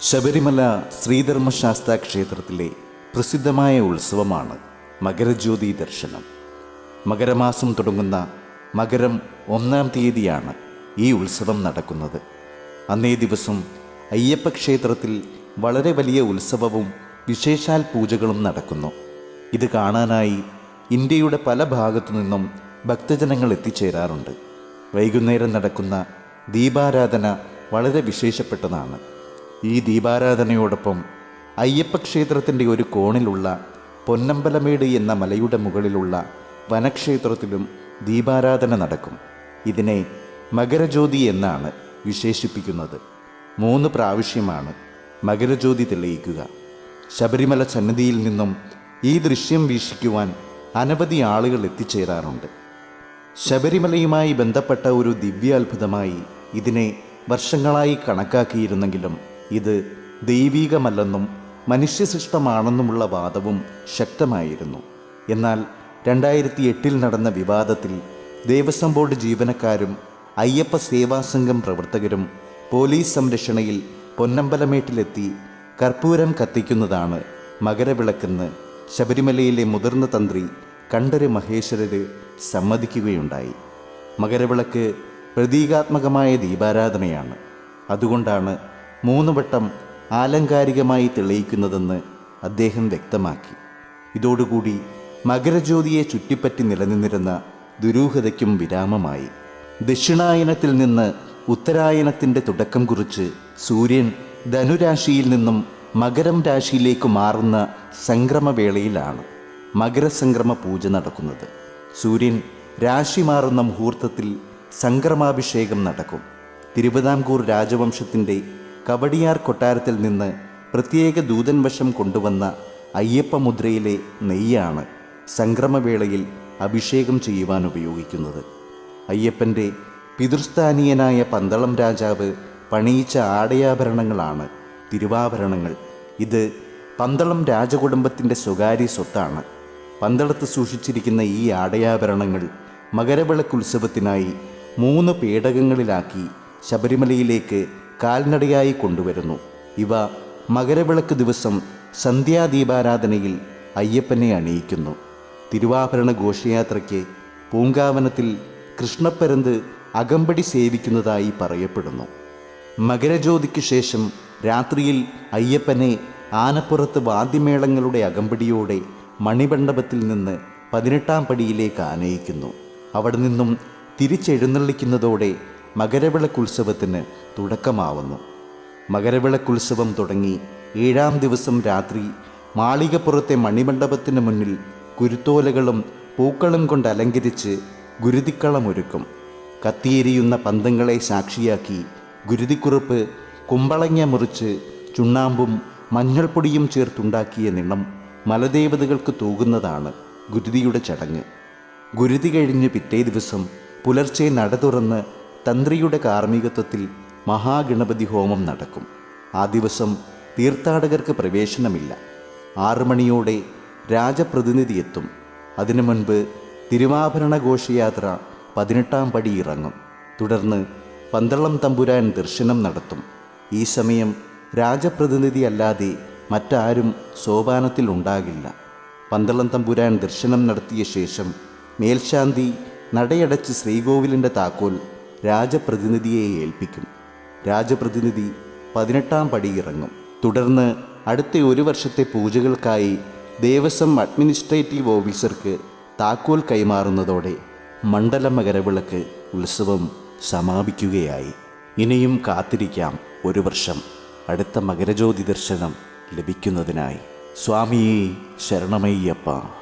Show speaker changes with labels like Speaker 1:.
Speaker 1: ശബരിമല ശ്രീധർമ്മശാസ്ത്ര ക്ഷേത്രത്തിലെ പ്രസിദ്ധമായ ഉത്സവമാണ് മകരജ്യോതി ദർശനം. മകരമാസം തുടങ്ങുന്ന മകരം ഒന്നാം തീയതിയാണ് ഈ ഉത്സവം നടക്കുന്നത്. അന്നേ ദിവസം അയ്യപ്പ ക്ഷേത്രത്തിൽ വളരെ വലിയ ഉത്സവവും വിശേഷാൽ പൂജകളും നടക്കുന്നു. ഇത് കാണാനായി ഇന്ത്യയുടെ പല ഭാഗത്തു നിന്നും ഭക്തജനങ്ങൾ എത്തിച്ചേരാറുണ്ട്. വൈകുന്നേരം നടക്കുന്ന ദീപാരാധന വളരെ വിശേഷപ്പെട്ടതാണ്. ഈ ദീപാരാധനയോടൊപ്പം അയ്യപ്പ ക്ഷേത്രത്തിന്റെ ഒരു കോണിലുള്ള പൊന്നമ്പലമേട് എന്ന മലയുടെ മുകളിലുള്ള വനക്ഷേത്രത്തിലും ദീപാരാധന നടക്കും. ഇതിനെ മകരജ്യോതി എന്നാണ് വിശേഷിപ്പിക്കുന്നത്. മൂന്ന് പ്രാവശ്യമാണ് മകരജ്യോതി തെളിയിക്കുക. ശബരിമല സന്നിധിയിൽ നിന്നും ഈ ദൃശ്യം വീക്ഷിക്കുവാൻ അനവധി ആളുകൾ എത്തിച്ചേരാറുണ്ട്. ശബരിമലയുമായി ബന്ധപ്പെട്ട ഒരു ദിവ്യാത്ഭുതമായി ഇതിനെ വർഷങ്ങളായി കണക്കാക്കിയിരുന്നെങ്കിലും ഇത് ദൈവീകമല്ലെന്നും മനുഷ്യസൃഷ്ടമാണെന്നുമുള്ള വാദവും ശക്തമായിരുന്നു. എന്നാൽ രണ്ടായിരത്തി എട്ടിൽ നടന്ന വിവാദത്തിൽ ദേവസ്വം ബോർഡ് ജീവനക്കാരും അയ്യപ്പ സേവാ സംഘം പ്രവർത്തകരും പോലീസ് സംരക്ഷണയിൽ പൊന്നമ്പലമേട്ടിലെത്തി കർപ്പൂരം കത്തിക്കുന്നതാണ് മകരവിളക്കെന്ന് ശബരിമലയിലെ മുതിർന്ന തന്ത്രി കണ്ഠര് മഹേശ്വരര് സമ്മതിക്കുകയുണ്ടായി. മകരവിളക്ക് പ്രതീകാത്മകമായ ദീപാരാധനയാണ്. അതുകൊണ്ടാണ് മൂന്ന് വട്ടം ആലങ്കാരികമായി തെളിയിക്കുന്നതെന്ന് അദ്ദേഹം വ്യക്തമാക്കി. ഇതോടുകൂടി മകരജ്യോതിയെ ചുറ്റിപ്പറ്റി നിലനിന്നിരുന്ന ദുരൂഹതയ്ക്കും വിരാമമായി. ദക്ഷിണായനത്തിൽ നിന്ന് ഉത്തരായനത്തിന്റെ തുടക്കം കുറിച്ച് സൂര്യൻ ധനുരാശിയിൽ നിന്നും മകരം രാശിയിലേക്ക് മാറുന്ന സംക്രമവേളയിലാണ് മകരസംക്രമ പൂജ നടക്കുന്നത്. സൂര്യൻ രാശി മാറുന്ന മുഹൂർത്തത്തിൽ സംക്രമാഭിഷേകം നടക്കും. തിരുവിതാംകൂർ രാജവംശത്തിന്റെ കവടിയാർ കൊട്ടാരത്തിൽ നിന്ന് പ്രത്യേക ദൂതൻ വശം കൊണ്ടുവന്ന അയ്യപ്പമുദ്രയിലെ നെയ്യാണ് സംക്രമവേളയിൽ അഭിഷേകം ചെയ്യുവാൻ ഉപയോഗിക്കുന്നത്. അയ്യപ്പന്റെ പിതൃസ്ഥാനീയനായ പന്തളം രാജാവ് പണിയിച്ച ആടയാഭരണങ്ങളാണ് തിരുവാഭരണങ്ങൾ. ഇത് പന്തളം രാജകുടുംബത്തിന്റെ സ്വകാര്യ സ്വത്താണ്. പന്തളത്ത് സൂക്ഷിച്ചിരിക്കുന്ന ഈ ആടയാഭരണങ്ങൾ മകരവിളക്കുത്സവത്തിനായി മൂന്ന് പേടകങ്ങളിലാക്കി ശബരിമലയിലേക്ക് കാൽനടയായി കൊണ്ടുവരുന്നു. ഇവ മകരവിളക്ക് ദിവസം സന്ധ്യാദീപാരാധനയിൽ അയ്യപ്പനെ അണിയിക്കുന്നു. തിരുവാഭരണ ഘോഷയാത്രയ്ക്ക് പൂങ്കാവനത്തിൽ കൃഷ്ണപ്പരന്ത് അകമ്പടി സേവിക്കുന്നതായി പറയപ്പെടുന്നു. മകരജ്യോതിക്ക് ശേഷം രാത്രിയിൽ അയ്യപ്പനെ ആനപ്പുറത്ത് വാദ്യമേളങ്ങളുടെ അകമ്പടിയോടെ മണിമണ്ഡപത്തിൽ നിന്ന് പതിനെട്ടാം പടിയിലേക്ക് ആനയിക്കുന്നു. അവിടെ നിന്നും തിരിച്ചെഴുന്നള്ളിക്കുന്നതോടെ മകരവിളക്കുത്സവത്തിന് തുടക്കമാവുന്നു. മകരവിളക്കുത്സവം തുടങ്ങി ഏഴാം ദിവസം രാത്രി മാളികപ്പുറത്തെ മണിമണ്ഡപത്തിന് മുന്നിൽ കുരുത്തോലകളും പൂക്കളും കൊണ്ട് അലങ്കരിച്ച് ഗുരുതിക്കളമൊരുക്കും കത്തിയെരിയുന്ന പന്തങ്ങളെ സാക്ഷിയാക്കി ഗുരുതിക്കുറുപ്പ് കുമ്പളങ്ങ മുറിച്ച് ചുണ്ണാമ്പും മഞ്ഞൾപ്പൊടിയും ചേർത്തുണ്ടാക്കിയ നിണം മലദേവതകൾക്ക് തൂകുന്നതാണ് ഗുരുതിയുടെ ചടങ്ങ്. ഗുരുതി കഴിഞ്ഞ് പിറ്റേ ദിവസം പുലർച്ചെ നട തുറന്ന് തന്ത്രിയുടെ കാർമ്മികത്വത്തിൽ മഹാഗണപതി ഹോമം നടക്കും. ആ ദിവസം തീർത്ഥാടകർക്ക് പ്രവേശനമില്ല. ആറു മണിയോടെ രാജപ്രതിനിധി എത്തും. അതിനു മുൻപ് തിരുവാഭരണ ഘോഷയാത്ര പതിനെട്ടാം പടി ഇറങ്ങും. തുടർന്ന് പന്തളം തമ്പുരാൻ ദർശനം നടത്തും. ഈ സമയം രാജപ്രതിനിധി അല്ലാതെ മറ്റാരും സോപാനത്തിൽ ഉണ്ടാകില്ല. പന്തളം തമ്പുരാൻ ദർശനം നടത്തിയ ശേഷം മേൽശാന്തി നടയടച്ച് ശ്രീകോവിലിന്റെ താക്കോൽ രാജപ്രതിനിധിയെ ഏൽപ്പിക്കും. രാജപ്രതിനിധി പതിനെട്ടാം പടി ഇറങ്ങും. തുടർന്ന് അടുത്ത ഒരു വർഷത്തെ പൂജകൾക്കായി ദേവസ്വം അഡ്മിനിസ്ട്രേറ്റീവ് ഓഫീസർക്ക് താക്കോൽ കൈമാറുന്നതോടെ മണ്ഡല മകരവിളക്ക് ഉത്സവം സമാപിക്കുകയായി. ഇനിയും കാത്തിരിക്കാം ഒരു വർഷം. അടുത്ത മകരജ്യോതി ദർശനം ലഭിക്കുന്നതിനായി. സ്വാമിയെ ശരണമയ്യപ്പ.